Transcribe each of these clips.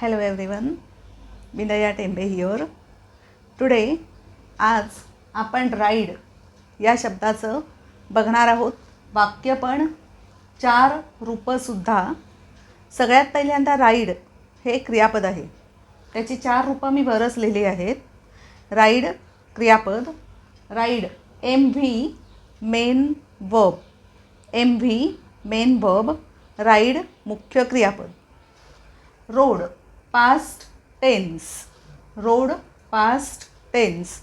Hello everyone Vinaya Tembe here today आज आपण ride या शब्दाचं बघणार आहोत. वाक्य पण चार रूपंसुद्धा सगळ्यात पहिल्यांदा राईड हे क्रियापद आहे. त्याची चार रूपं मी बरंच लिहिली आहेत. राईड क्रियापद. Ride M V main verb M V main verb ride मुख्य क्रियापद. Rode past tense rode past tense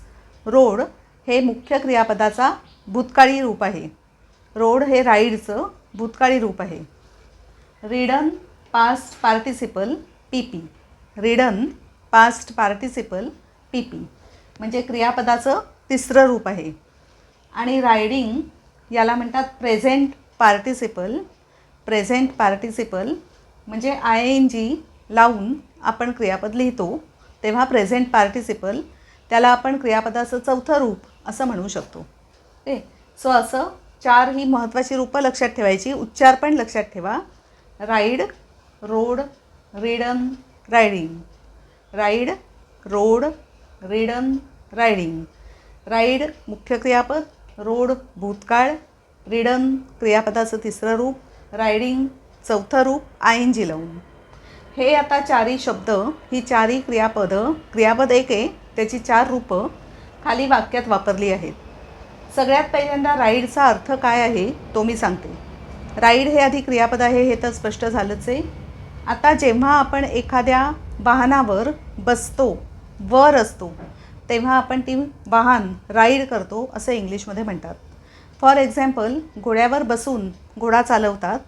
rode हे मुख्य क्रियापदाचा भूतकाळी रूप आहे. रोड हे राईडचं भूतकाळी रूप आहे. Ridden past participle P P ridden past participle P P म्हणजे क्रियापदाचं तिसरं रूप आहे. आणि रायडिंग याला म्हणतात प्रेझेंट पार्टिसिपल प्रेझेंट पार्टिसिपल म्हणजे आय एन जी लावून आपण क्रियापद लिहितो तेव्हा प्रेझेंट पार्टिसिपल त्याला आपण क्रियापदाचं चौथं रूप असं म्हणू शकतो. ते सो असं चार ही महत्त्वाची रूपं लक्षात ठेवायची. उच्चार पण लक्षात ठेवा. Ride rode ridden riding ride rode ridden riding ride मुख्य क्रियापद. रोड भूतकाळ. रिडन क्रियापदाचं तिसरं रूप. रायडिंग चौथं रूप. आय जिलवून जी लावून हे आता चारी शब्द ही चारही क्रियापदं क्रियापद एक आहे त्याची चार रूपं खाली वाक्यात वापरली आहेत. सगळ्यात पहिल्यांदा राईडचा अर्थ काय आहे तो मी सांगते. राईड हे आधी क्रियापद आहे हे तर स्पष्ट झालंच आहे. आता जेव्हा आपण एखाद्या वाहनावर बसतो वर असतो तेव्हा आपण ती वाहन राईड करतो असं इंग्लिशमध्ये म्हणतात. फॉर एक्झाम्पल घोड्यावर बसून घोडा चालवतात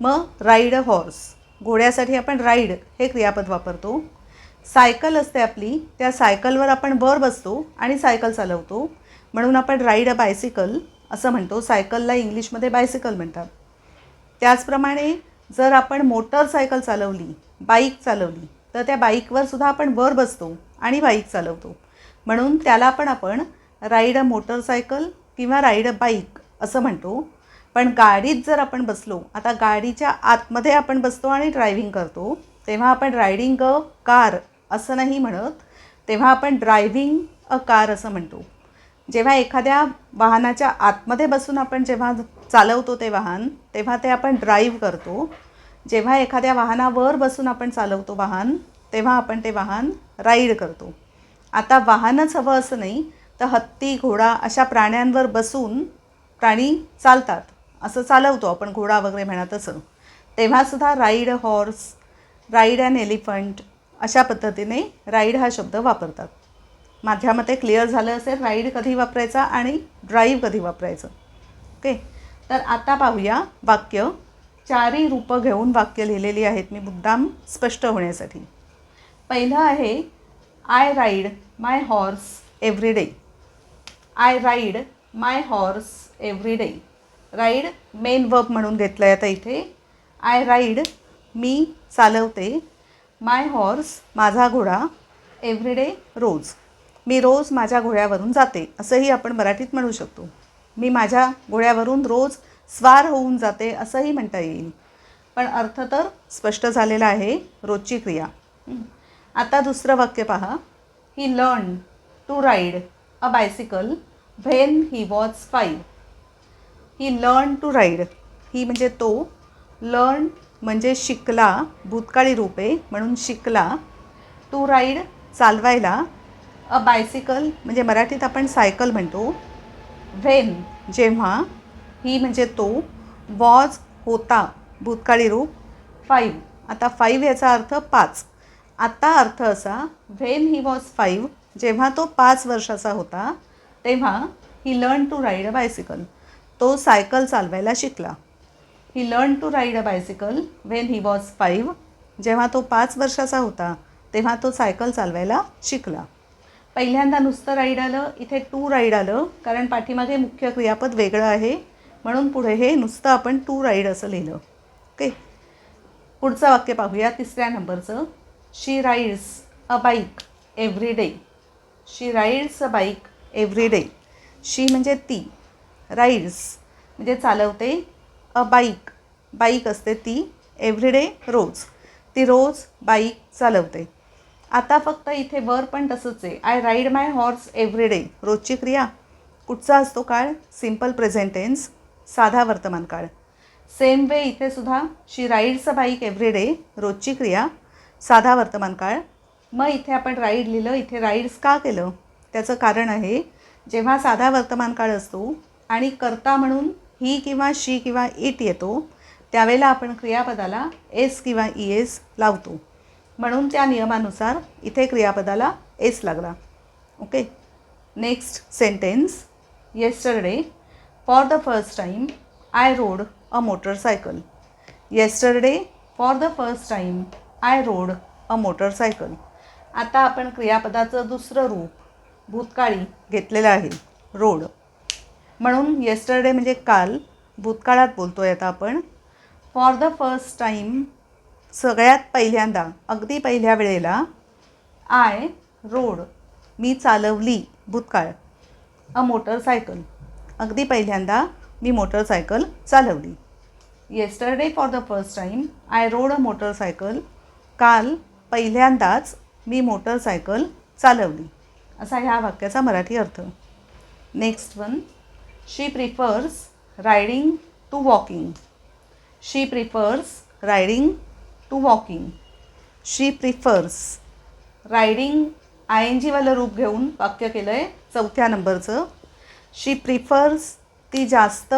मग राईड अ हॉर्स. घोड्यासाठी आपण राईड हे क्रियापद वापरतो. सायकल असते आपली त्या सायकलवर आपण वर बसतो आणि सायकल चालवतो. म्हणून आपण राईड अ बायसिकल असं म्हणतो. सायकलला इंग्लिशमध्ये बायसिकल म्हणतात. त्याचप्रमाणे जर आपण मोटरसायकल चालवली बाईक चालवली तर त्या बाईकवर सुद्धा आपण वर बसतो आणि बाईक चालवतो. म्हणून त्याला पण आपण राईड अ मोटरसायकल किंवा राईड अ बाईक असं म्हणतो. पण गाडीत जर आपण बसलो आता गाडीच्या आतमध्ये आपण बसतो आणि ड्रायव्हिंग करतो तेव्हा आपण रायडिंग अ कार असं नाही म्हणत तेव्हा आपण ड्रायव्हिंग अ कार असं म्हणतो. जेव्हा एखाद्या वाहनाच्या आतमध्ये बसून आपण जेव्हा चालवतो ते वाहन तेव्हा ते आपण ड्राईव्ह करतो. जेव्हा एखाद्या वाहनावर बसून आपण चालवतो वाहन तेव्हा आपण ते वाहन राईड करतो. आता वाहनच हवं असं नाही तर हत्ती घोडा अशा प्राण्यांवर बसून प्राणी चालतात. असं चालवतो आपण घोडा वगैरे म्हणा तसं. तेव्हासुद्धा ride horse ride and elephant अशा पद्धतीने राईड हा शब्द वापरतात. माझ्या मते क्लिअर झालं असेल राईड कधी वापरायचा आणि ड्राईव्ह कधी वापरायचं. ओके तर आता पाहूया वाक्य. चारही रूपं घेऊन वाक्य लिहिलेली आहेत मी मुद्दाम स्पष्ट होण्यासाठी. पहिलं आहे I ride my horse every day I ride my horse every day ride main verb म्हणून घेतलं आहे आता इथे. आय राईड मी चालवते. माय हॉर्स माझा घोडा एव्हरीडे रोज. मी रोज माझ्या घोड्यावरून जाते असंही आपण मराठीत म्हणू शकतो. मी माझ्या घोड्यावरून रोज स्वार होऊन जाते असंही म्हणता येईल. पण अर्थ तर स्पष्ट झालेला आहे रोजची क्रिया. आता दुसरं वाक्य पहा. He learn to ride a bicycle when he was five he learn to ride he म्हणजे तो. लर्न म्हणजे शिकला. भूतकाळी रूपे म्हणून शिकला. टू राईड चालवायला. अ बायसिकल म्हणजे मराठीत आपण सायकल म्हणतो. व्हेन जेव्हा. ही म्हणजे तो. वॉज होता. भूतकाळी रूप. फाईव्ह आता फाईव्ह याचा अर्थ पाच. आता अर्थ असा व्हेन ही वॉज फाईव्ह जेव्हा तो पाच वर्षाचा होता तेव्हा he learn to ride a bicycle तो सायकल चालवायला शिकला. He learn to ride a bicycle when he was five जेव्हा तो पाच वर्षाचा होता तेव्हा तो सायकल चालवायला शिकला. पहिल्यांदा नुसतं राईड आलं इथे टू राईड आलं कारण पाठीमागे मुख्य क्रियापद वेगळं आहे. म्हणून पुढे हे नुसतं आपण टू राईड असं लिहिलं. ओके पुढचं वाक्य पाहूया तिसऱ्या नंबरचं. She rides a bike every day she rides a bike every day she म्हणजे ती. राईड्स. म्हणजे चालवते अ बाईक. बाईक असते ती एव्हरीडे रोज. ती रोज बाईक चालवते. आता फक्त इथे वर पण तसंच आहे. I ride my horse every day. रोजची क्रिया. कुठचा असतो काळ? सिंपल प्रेझेंटेन्स साधा वर्तमान काळ. सेम वे इथे सुद्धा she rides a bike everyday. रोजची क्रिया. साधा वर्तमान काळ. मग इथे आपण राईड लिहिलं. इथे राईड्स का केलं? त्याचं कारण आहे जेव्हा साधा वर्तमान काळ असतो आणि कर्ता म्हणून ही किंवा शी किंवा इट येतो त्यावेळेला आपण क्रियापदाला एस किंवा ई एस लावतो. म्हणून त्या नियमानुसार इथे क्रियापदाला एस लागला. Okay? Next sentence yesterday for the first time I rode a motorcycle yesterday for the first time I rode a motorcycle आता आपण क्रियापदाचं दुसरं रूप भूतकाळी घेतलेलं आहे. रोड म्हणून येस्टरडे म्हणजे काल भूतकाळात बोलतो आहे आता आपण. फॉर द फर्स्ट टाईम सगळ्यात पहिल्यांदा अगदी पहिल्या वेळेला आय रोड मी चालवली भूतकाळ अ मोटरसायकल अगदी पहिल्यांदा मी मोटरसायकल चालवली. Yesterday for the first time I rode a motorcycle काल पहिल्यांदाच मी मोटरसायकल चालवली. असा ह्या वाक्याचा मराठी अर्थ. Next one she prefers riding to walking she prefers riding to walking she prefers riding I N जीवालं रूप घेऊन वाक्य केलं आहे चौथ्या नंबरचं. शी प्रिफर्स ती जास्त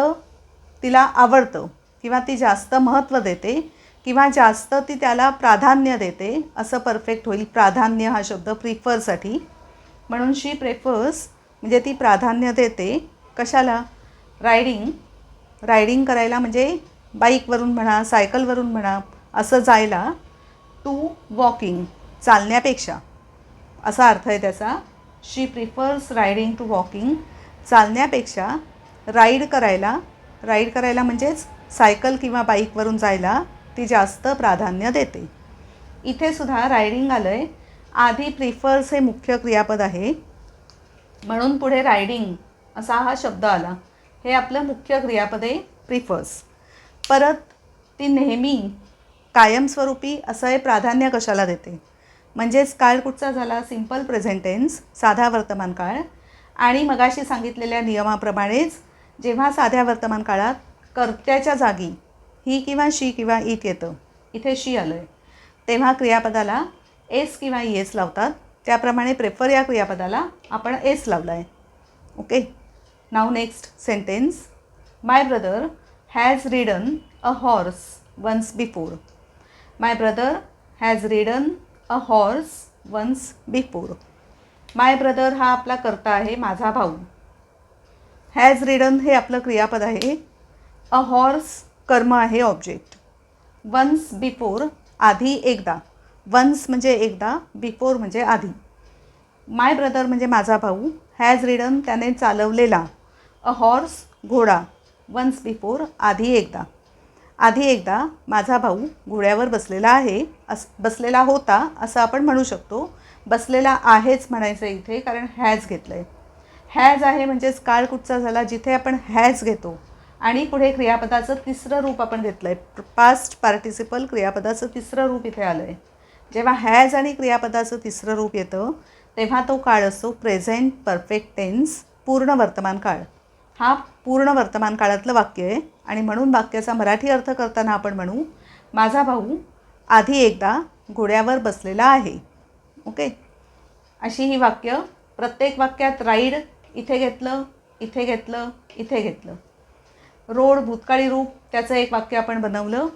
तिला आवडतं किंवा ती जास्त महत्त्व देते किंवा जास्त ती त्याला प्राधान्य देते असं परफेक्ट होईल. प्राधान्य हा शब्द प्रिफरसाठी म्हणून शी प्रेफर्स म्हणजे ती प्राधान्य देते कशाला? रायडिंग रायडिंग करायला म्हणजे बाईकवरून म्हणा सायकलवरून म्हणा असं जायला टू वॉकिंग चालण्यापेक्षा. असा अर्थ आहे त्याचा. She prefers riding to walking चालण्यापेक्षा ride करायला राईड करायला म्हणजेच सायकल किंवा बाईकवरून जायला ती जास्त प्राधान्य देते. इथे सुद्धा रायडिंग आलं आहे आधी प्रिफर्स हे मुख्य क्रियापद आहे. म्हणून पुढे रायडिंग असा हा शब्द आला. हे आपलं मुख्य क्रियापदे प्रिफर्स परत ती नेहमी कायमस्वरूपी असं हे प्राधान्य कशाला देते? म्हणजेच काळ कुठचा झाला? सिंपल प्रेझेंटेन्स साधा वर्तमान काळ. आणि मगाशी सांगितलेल्या नियमाप्रमाणेच जेव्हा साध्या वर्तमान काळात कर्त्याच्या जागी ही किंवा शी किंवा ईत येतं इथे शी आलं आहे तेव्हा क्रियापदाला एस किंवा ई एस लावतात. त्याप्रमाणे प्रेफर या क्रियापदाला आपण एस लावला आहे okay? Now next sentence my brother has ridden a horse once before my brother has ridden a horse once before my brother हा आपला कर्ता आहे माझा भाऊ. हॅज रिडन हे आपलं क्रियापद आहे. अ हॉर्स कर्म आहे ऑब्जेक्ट वन्स बिफोर आधी एकदा. वन्स म्हणजे एकदा बिफोर म्हणजे आधी. माय ब्रदर म्हणजे माझा भाऊ. हॅज रिडन त्याने चालवलेला. अ हॉर्स घोडा. वन्स बिफोर आधी एकदा. आधी एकदा माझा भाऊ घोड्यावर बसलेला आहे अस बसलेला होता असं आपण म्हणू शकतो. बसलेला आहेच म्हणायचं इथे कारण हॅज घेतलं आहे हॅज आहे म्हणजेच काळ कुठचा झाला जिथे आपण हॅज घेतो. आणि पुढे क्रियापदाचं तिसरं रूप आपण घेतलं आहे पास्ट पार्टिसिपल क्रियापदाचं तिसरं रूप इथे आलं आहे जेव्हा हॅज आणि क्रियापदाचं तिसरं रूप येतं तेव्हा तो काळ असतो प्रेझेंट परफेक्ट टेन्स पूर्ण वर्तमान काळ. हा पूर्ण वर्तमान काळातलं वाक्य आहे. आणि म्हणून वाक्याचा मराठी अर्थ करताना आपण म्हणू माझा भाऊ आधी एकदा घोड्यावर बसलेला आहे. ओके? अशी ही वाक्य प्रत्येक वाक्यात राईड इथे घेतलं इथे घेतलं इथे घेतलं. रोड भूतकाळी रूप त्याचं एक वाक्य आपण बनवलं.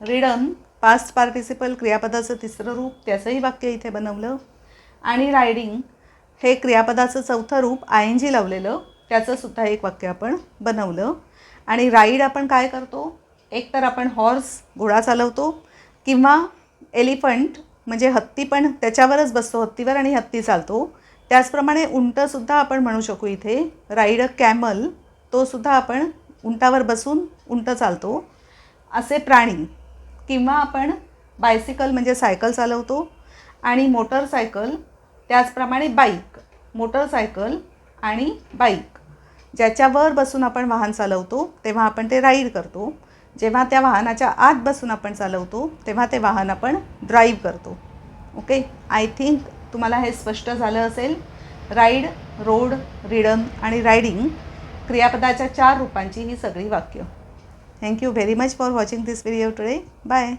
रिडन पास्ट पार्टिसिपल क्रियापदाचं तिसरं रूप त्याचंही वाक्य इथे बनवलं. आणि रायडिंग हे क्रियापदाचं चौथं रूप आय एन जी लावलेलं. त्याचंसुद्धा एक वाक्य आपण बनवलं. आणि राईड आपण काय करतो? एक तर आपण हॉर्स घोडा चालवतो किंवा एलिफंट म्हणजे हत्ती पण त्याच्यावरच बसतो हत्तीवर आणि हत्ती चालतो. त्याचप्रमाणे उंटसुद्धा आपण म्हणू शकू इथे. राईड अ कॅमल तोसुद्धा आपण उंटावर बसून उंट चालतो. असे प्राणी किंवा आपण बायसिकल म्हणजे सायकल चालवतो आणि मोटरसायकल त्याचप्रमाणे बाईक मोटरसायकल आणि बाईक ज्याच्यावर बसून आपण वाहन चालवतो तेव्हा आपण ते राईड करतो. जेव्हा त्या वाहनाच्या आत बसून आपण चालवतो तेव्हा ते वाहन आपण ड्राईव्ह करतो. ओके आय थिंक तुम्हाला हे स्पष्ट झालं असेल. राईड रोड रिडन आणि रायडिंग क्रियापदाच्या चार रूपांची ही सगळी वाक्य. Thank you very much for watching this video today bye